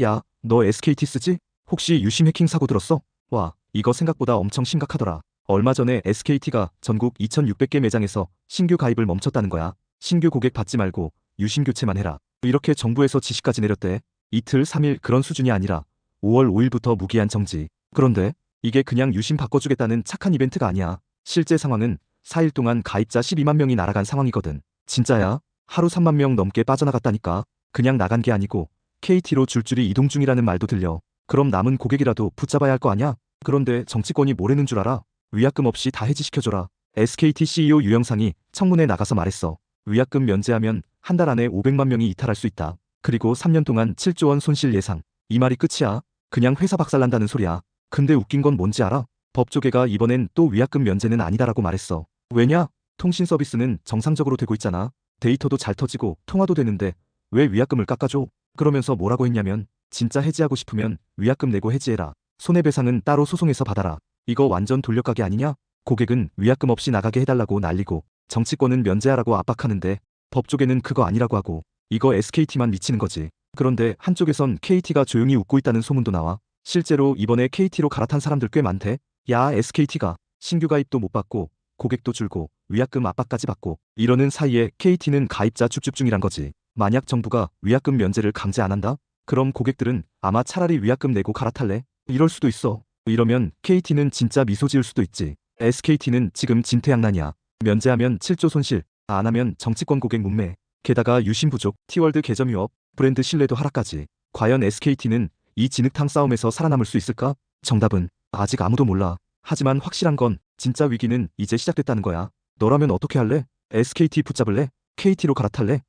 야, 너 SKT 쓰지? 혹시 유심 해킹 사고 들었어? 와, 이거 생각보다 엄청 심각하더라. 얼마 전에 SKT가 전국 2600개 매장에서 신규 가입을 멈췄다는 거야. 신규 고객 받지 말고 유심 교체만 해라. 이렇게 정부에서 지시까지 내렸대. 이틀, 3일 그런 수준이 아니라 5월 5일부터 무기한 정지. 그런데 이게 그냥 유심 바꿔주겠다는 착한 이벤트가 아니야. 실제 상황은 4일 동안 가입자 12만 명이 날아간 상황이거든. 진짜야? 하루 3만 명 넘게 빠져나갔다니까. 그냥 나간 게 아니고 KT로 줄줄이 이동 중이라는 말도 들려. 그럼 남은 고객이라도 붙잡아야 할 거 아냐? 그런데 정치권이 뭐래는 줄 알아? 위약금 없이 다 해지시켜줘라. SKT CEO 유영상이 청문회 나가서 말했어. 위약금 면제하면 한 달 안에 500만 명이 이탈할 수 있다. 그리고 3년 동안 7조 원 손실 예상. 이 말이 끝이야. 그냥 회사 박살난다는 소리야. 근데 웃긴 건 뭔지 알아? 법조계가 이번엔 또 위약금 면제는 아니다라고 말했어. 왜냐? 통신 서비스는 정상적으로 되고 있잖아. 데이터도 잘 터지고 통화도 되는데 왜 위약금을 깎아줘? 그러면서 뭐라고 했냐면 진짜 해지하고 싶으면 위약금 내고 해지해라. 손해배상은 따로 소송해서 받아라. 이거 완전 돌려가기 아니냐? 고객은 위약금 없이 나가게 해달라고 난리고 정치권은 면제하라고 압박하는데 법조계는 그거 아니라고 하고 이거 SKT만 미치는 거지. 그런데 한쪽에선 KT가 조용히 웃고 있다는 소문도 나와. 실제로 이번에 KT로 갈아탄 사람들 꽤 많대. 야 SKT가 신규 가입도 못 받고 고객도 줄고 위약금 압박까지 받고 이러는 사이에 KT는 가입자 축집 중이란 거지. 만약 정부가 위약금 면제를 강제 안 한다? 그럼 고객들은 아마 차라리 위약금 내고 갈아탈래? 이럴 수도 있어. 이러면 KT는 진짜 미소 지을 수도 있지. SKT는 지금 진퇴양난이야. 면제하면 7조 손실, 안 하면 정치권 고객 문매. 게다가 유심 부족, 티월드 개점 위협, 브랜드 신뢰도 하락까지. 과연 SKT는 이 진흙탕 싸움에서 살아남을 수 있을까? 정답은 아직 아무도 몰라. 하지만 확실한 건 진짜 위기는 이제 시작됐다는 거야. 너라면 어떻게 할래? SKT 붙잡을래? KT로 갈아탈래?